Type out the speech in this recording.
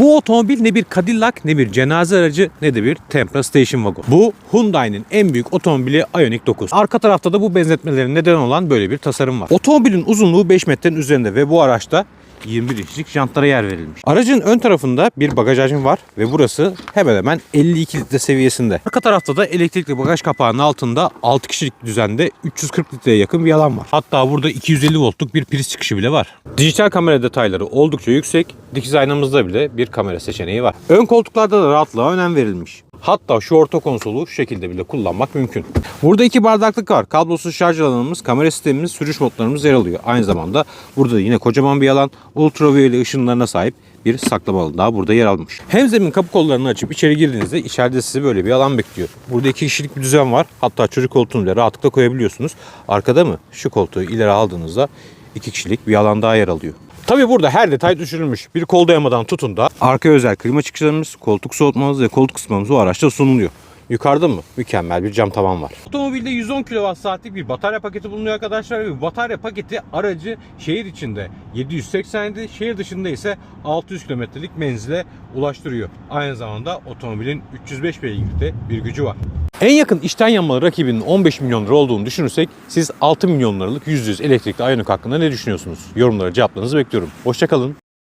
Bu otomobil ne bir Cadillac ne bir cenaze aracı ne de bir Tempra Station Wagon. Bu Hyundai'nin en büyük otomobili Ioniq 9. Arka tarafta da bu benzetmelerin neden olan böyle bir tasarım var. Otomobilin uzunluğu 5 metrenin üzerinde ve bu araçta 21 inçlik jantlara yer verilmiş. Aracın ön tarafında bir bagaj hacmi var ve burası hemen hemen 52 litre seviyesinde. Arka tarafta da elektrikli bagaj kapağının altında 6 kişilik düzende 340 litreye yakın bir alan var. Hatta burada 250 voltluk bir priz çıkışı bile var. Dijital kamera detayları oldukça yüksek. Dikiz aynamızda bile bir kamera seçeneği var. Ön koltuklarda da rahatlığa önem verilmiş. Hatta şu orta konsolu şu şekilde bile kullanmak mümkün. Burada iki bardaklık var. Kablosuz şarj alanımız, kamera sistemimiz, sürüş modlarımız yer alıyor. Aynı zamanda burada da yine kocaman bir alan, ultraviyole ışınlarına sahip bir saklama alanı daha burada yer almış. Hem zemin kapı kollarını açıp içeri girdiğinizde içeride sizi böyle bir alan bekliyor. Burada iki kişilik bir düzen var. Hatta çocuk koltuğunu bile rahatlıkla koyabiliyorsunuz. Arkada mı? Şu koltuğu ileri aldığınızda iki kişilik bir alan daha yer alıyor. Tabi burada her detay düşürülmüş. Bir kol dayamadan tutun da arka özel klima çıkışlarımız, koltuk soğutmamız ve koltuk ısıtmamız bu araçta sunuluyor. Yukarıda mı? Mükemmel bir cam tavan var. Otomobilde 110 kWh'lik bir batarya paketi bulunuyor arkadaşlar bu batarya paketi aracı şehir içinde 787, şehir dışında ise 600 kilometrelik menzile ulaştırıyor. Aynı zamanda otomobilin 305 beygirde bir gücü var. En yakın içten yanmalı rakibinin 15 milyon lira olduğunu düşünürsek siz 6 milyon liralık %100 elektrikli Ioniq hakkında ne düşünüyorsunuz? Yorumlara cevaplarınızı bekliyorum. Hoşçakalın.